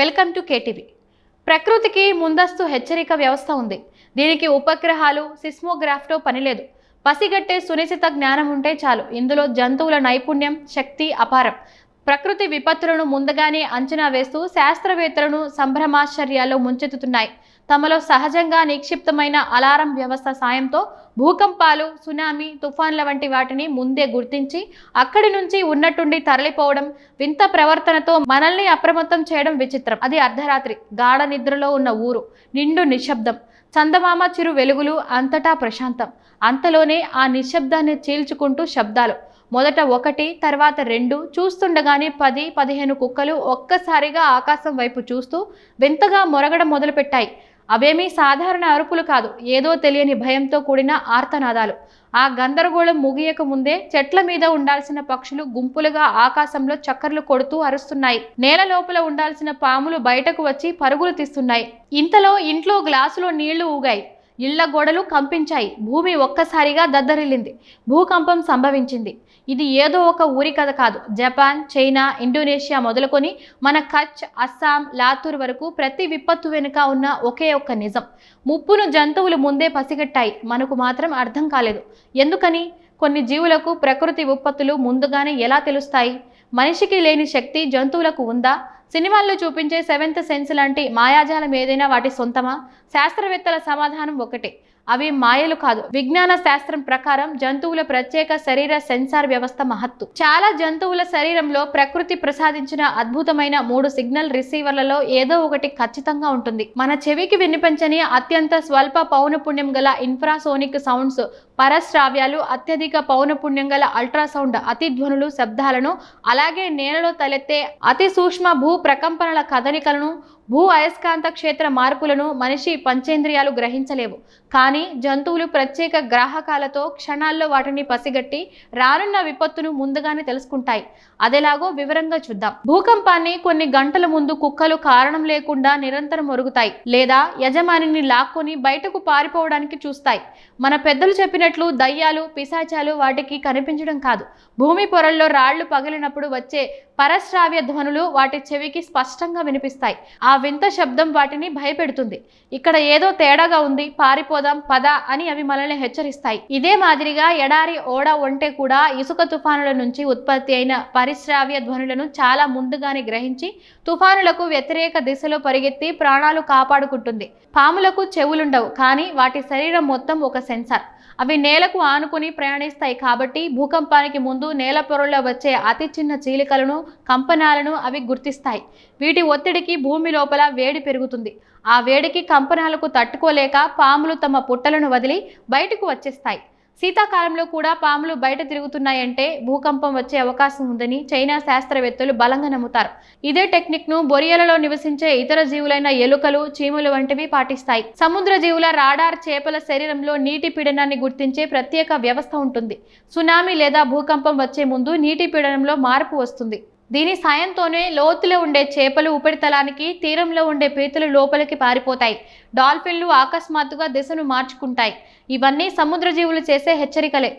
Welcome to KTV. ప్రకృతికి ముందస్తు హెచ్చరిక వ్యవస్థ ఉంది. దీనికి ఉపగ్రహాలు సిస్మోగ్రాఫ్తో పనిలేదు. పసిగట్టే సునిశ్చిత జ్ఞానం ఉంటే చాలు. ఇందులో జంతువుల నైపుణ్యం శక్తి అపారం. ప్రకృతి విపత్తులను ముందుగానే అంచనా వేస్తూ శాస్త్రవేత్తలను సంభ్రమాశ్చర్యాల్లో ముంచెత్తుతున్నాయి. తమలో సహజంగా నిక్షిప్తమైన అలారం వ్యవస్థ సాయంతో భూకంపాలు సునామీ తుఫాన్ల వంటి వాటిని ముందే గుర్తించి అక్కడి నుంచి ఉన్నట్టుండి తరలిపోవడం వింత ప్రవర్తనతో మనల్ని అప్రమత్తం చేయడం విచిత్రం. అది అర్ధరాత్రి గాఢ నిద్రలో ఉన్న ఊరు నిండు నిశ్శబ్దం. చందమామ చిరు వెలుగులు అంతటా ప్రశాంతం. అంతలోనే ఆ నిశ్శబ్దాన్ని చీల్చుకుంటూ శబ్దాలు. మొదట ఒకటి తర్వాత రెండు చూస్తుండగానే పది పదిహేను కుక్కలు ఒక్కసారిగా ఆకాశం వైపు చూస్తూ వింతగా మొరగడం మొదలుపెట్టాయి. అవేమీ సాధారణ అరుపులు కాదు. ఏదో తెలియని భయంతో కూడిన ఆర్తనాదాలు. ఆ గందరగోళం ముగియక ముందే చెట్ల మీద ఉండాల్సిన పక్షులు గుంపులుగా ఆకాశంలో చక్కర్లు కొడుతూ అరుస్తున్నాయి. నేల లోపల ఉండాల్సిన పాములు బయటకు వచ్చి పరుగులు తీస్తున్నాయి. ఇంతలో ఇంట్లో గ్లాసులో నీళ్ళు ఊగాయి. ఇళ్ళ గోడలు కంపించాయి. భూమి ఒక్కసారిగా దద్దరిల్లింది. భూకంపం సంభవించింది. ఇది ఏదో ఒక ఊరి కథ కాదు. జపాన్ చైనా ఇండోనేషియా మొదలుకొని మన కచ్ అస్సాం లాతూర్ వరకు ప్రతి విపత్తు వెనుక ఉన్న ఒకే ఒక్క నిజం. ముప్పును జంతువులు ముందే పసిగట్టాయి. మనకు మాత్రం అర్థం కాలేదు. ఎందుకని? కొన్ని జీవులకు ప్రకృతి విపత్తులు ముందుగానే ఎలా తెలుస్తాయి? మనిషికి లేని శక్తి జంతువులకు ఉందా? సినిమాల్లో చూపించే సెవెంత్ సెన్స్ లాంటి మాయాజాలం ఏదైనా వాటి సొంతమా? శాస్త్రవేత్తల సమాధానం ఒకటే. అవి మాయలు కాదు. విజ్ఞాన శాస్త్రం ప్రకారం జంతువుల ప్రత్యేక శరీర సెన్సార్ వ్యవస్థ మహత్తు. చాలా జంతువుల శరీరంలో ప్రకృతి ప్రసాదించిన అద్భుతమైన మూడు సిగ్నల్ రిసీవర్లలో ఏదో ఒకటి ఖచ్చితంగా ఉంటుంది. మన చెవికి వినిపించని అత్యంత స్వల్ప పౌనపుణ్యం గల ఇన్ఫ్రాసోనిక్ సౌండ్స్ పరశ్రావ్యాలు అత్యధిక పౌనపుణ్యం గల అల్ట్రాసౌండ్ అతిధ్వనులు శబ్దాలను అలాగే నేలలో తలెత్తే అతి సూక్ష్మ భూ ప్రకంపనల కదలికలను భూ అయస్కాంత క్షేత్ర మార్పులను మనిషి పంచేంద్రియాలు గ్రహించలేవు. కానీ జంతువులు ప్రత్యేక గ్రాహకాలతో క్షణాల్లో వాటిని పసిగట్టి రానున్న విపత్తును ముందుగానే తెలుసుకుంటాయి. అదేలాగో వివరంగా చూద్దాం. భూకంపాన్ని కొన్ని గంటల ముందు కుక్కలు కారణం లేకుండా నిరంతరం మొరుగుతాయి లేదా యజమానిని లాక్కొని బయటకు పారిపోవడానికి చూస్తాయి. మన పెద్దలు చెప్పిన చెప్పినట్లు దయ్యాలు పిశాచాలు వాటికి కనిపించడం కాదు. భూమి పొరల్లో రాళ్ళు పగిలినప్పుడు వచ్చే పరశ్రావ్య ధ్వనులు వాటి చెవికి స్పష్టంగా వినిపిస్తాయి. ఆ వింత శబ్దం వాటిని భయపెడుతుంది. ఇక్కడ ఏదో తేడాగా ఉంది పారిపోదాం పద అని అవి మనల్ని హెచ్చరిస్తాయి. ఇదే మాదిరిగా ఎడారి ఓడ ఉంటే కూడా ఇసుక తుఫానుల నుంచి ఉత్పత్తి అయిన పరిశ్రావ్య ధ్వనులను చాలా ముందుగానే గ్రహించి తుఫానులకు వ్యతిరేక దిశలో పరిగెత్తి ప్రాణాలు కాపాడుకుంటుంది. పాములకు చెవులుండవు కానీ వాటి శరీరం మొత్తం ఒక సెన్సార్. అవి నేలకు ఆనుకుని ప్రయాణిస్తాయి కాబట్టి భూకంపానికి ముందు నేల పొరల్లో వచ్చే అతి చిన్న చీలికలను కంపనాలను అవి గుర్తిస్తాయి. వీటి ఒత్తిడికి భూమి లోపల వేడి పెరుగుతుంది. ఆ వేడికి కంపనాలకు తట్టుకోలేక పాములు తమ పుట్టలను వదిలి బయటకు వచ్చేస్తాయి. శీతాకాలంలో కూడా పాములు బయట తిరుగుతున్నాయంటే భూకంపం వచ్చే అవకాశం ఉందని చైనా శాస్త్రవేత్తలు బలంగా నమ్ముతారు. ఇదే టెక్నిక్ను బొరియలలో నివసించే ఇతర జీవులైన ఎలుకలు చీమలు వంటివి పాటిస్తాయి. సముద్ర జీవుల రాడార్ చేపల శరీరంలో నీటి పీడనాన్ని గుర్తించే ప్రత్యేక వ్యవస్థ ఉంటుంది. సునామీ లేదా భూకంపం వచ్చే ముందు నీటి పీడనంలో మార్పు వస్తుంది. దీని సాయంతోనే లోతులో ఉండే చేపలు ఉపరితలానికి తీరంలో ఉండే పీతలు లోపలికి పారిపోతాయి. డాల్ఫిన్లు అకస్మాత్తుగా దిశను మార్చుకుంటాయి. ఇవన్నీ సముద్ర జీవులు చేసే హెచ్చరికలే.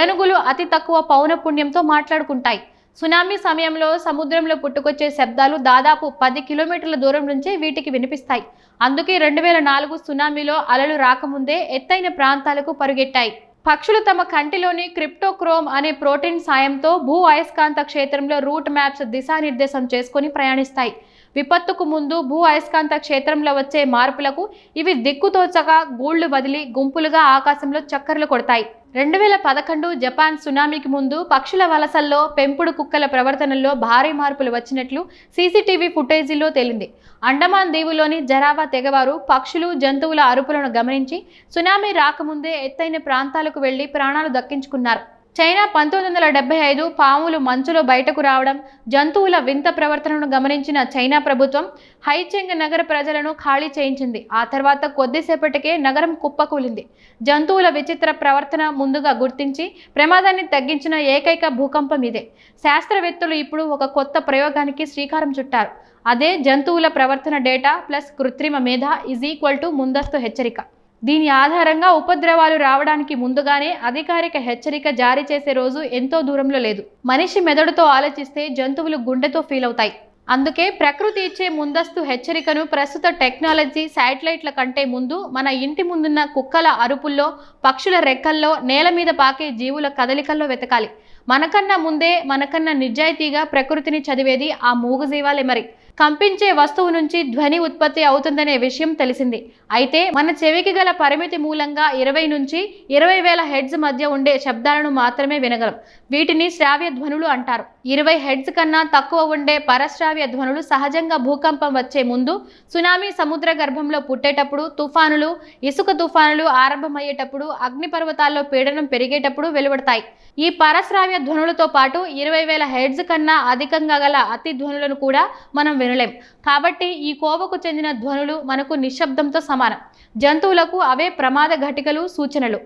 ఏనుగులు అతి తక్కువ పౌనపుణ్యంతో మాట్లాడుకుంటాయి. సునామీ సమయంలో సముద్రంలో పుట్టుకొచ్చే శబ్దాలు దాదాపు పది కిలోమీటర్ల దూరం నుంచే వీటికి వినిపిస్తాయి. అందుకే రెండు వేల నాలుగు సునామీలో అలలు రాకముందే ఎత్తైన ప్రాంతాలకు పరుగెట్టాయి. పక్షులు తమ కంటిలోని క్రిప్టోక్రోమ్ అనే ప్రోటీన్ సాయంతో భూ అయస్కాంత క్షేత్రంలో రూట్ మ్యాప్స్ దిశానిర్దేశం చేసుకొని ప్రయాణిస్తాయి. విపత్తుకు ముందు భూ అయస్కాంత క్షేత్రంలో వచ్చే మార్పులకు ఇవి దిక్కుతోచగా గూళ్ళు వదిలి గుంపులుగా ఆకాశంలో చక్కర్లు కొడతాయి. రెండు వేల పదకొండు జపాన్ సునామీకి ముందు పక్షుల వలసల్లో పెంపుడు కుక్కల ప్రవర్తనలో భారీ మార్పులు వచ్చినట్లు సీసీటీవీ ఫుటేజీలో తేలింది. అండమాన్ దీవులోని జరావా తెగవారు పక్షులు జంతువుల అరుపులను గమనించి సునామీ రాకముందే ఎత్తైన ప్రాంతాలకు వెళ్ళి ప్రాణాలు దక్కించుకున్నారు. చైనా పంతొమ్మిది వందల డెబ్బై ఐదు పాములు మంచులో బయటకు రావడం జంతువుల వింత ప్రవర్తనను గమనించిన చైనా ప్రభుత్వం హైచెంగ్ నగర ప్రజలను ఖాళీ చేయించింది. ఆ తర్వాత కొద్దిసేపటికే నగరం కుప్పకూలింది. జంతువుల విచిత్ర ప్రవర్తన ముందుగా గుర్తించి ప్రమాదాన్ని తగ్గించిన ఏకైక భూకంపం ఇదే. శాస్త్రవేత్తలు ఇప్పుడు ఒక కొత్త ప్రయోగానికి శ్రీకారం చుట్టారు. అదే జంతువుల ప్రవర్తన డేటా ప్లస్ కృత్రిమ మేధ ఈజ్ ఈక్వల్ టు ముందస్తు హెచ్చరిక. దీని ఆధారంగా ఉపద్రవాలు రావడానికి ముందుగానే అధికారిక హెచ్చరిక జారీ చేసే రోజు ఎంతో దూరంలో లేదు. మనిషి మెదడుతో ఆలోచిస్తే జంతువులు గుండెతో ఫీల్ అవుతాయి. అందుకే ప్రకృతి ఇచ్చే ముందస్తు హెచ్చరికను ప్రస్తుత టెక్నాలజీ శాటిలైట్ల కంటే ముందు మన ఇంటి ముందున్న కుక్కల అరుపుల్లో పక్షుల రెక్కల్లో నేల మీద పాకే జీవుల కదలికల్లో వెతకాలి. మనకన్నా ముందే మనకన్నా నిజాయితీగా ప్రకృతిని చదివేది ఆ మూగజీవాలే మరి. కంపించే వస్తువు నుంచి ధ్వని ఉత్పత్తి అవుతుందనే విషయం తెలిసింది. అయితే మన చెవికి గల పరిమితి మూలంగా ఇరవై నుంచి ఇరవై వేల హెడ్స్ మధ్య ఉండే శబ్దాలను మాత్రమే వినగలం. వీటిని శ్రావ్య ధ్వనులు అంటారు. ఇరవై హెడ్స్ కన్నా తక్కువ ఉండే పరశ్రావ్య ధ్వనులు సహజంగా భూకంపం వచ్చే ముందు సునామీ సముద్ర గర్భంలో పుట్టేటప్పుడు తుఫానులు ఇసుక తుఫానులు ఆరంభమయ్యేటప్పుడు అగ్నిపర్వతాల్లో పీడనం పెరిగేటప్పుడు వెలువడతాయి. ఈ పరశ్రావ్య ధ్వనులతో పాటు ఇరవై వేల హెడ్స్ కన్నా అధికంగా గల అతి ధ్వనులను కూడా మనం వినలేం. కాబట్టి ఈ కోవకు చెందిన ధ్వనులు మనకు నిశ్శబ్దంతో సమానం. జంతువులకు అవే ప్రమాద ఘటికలు సూచనలు.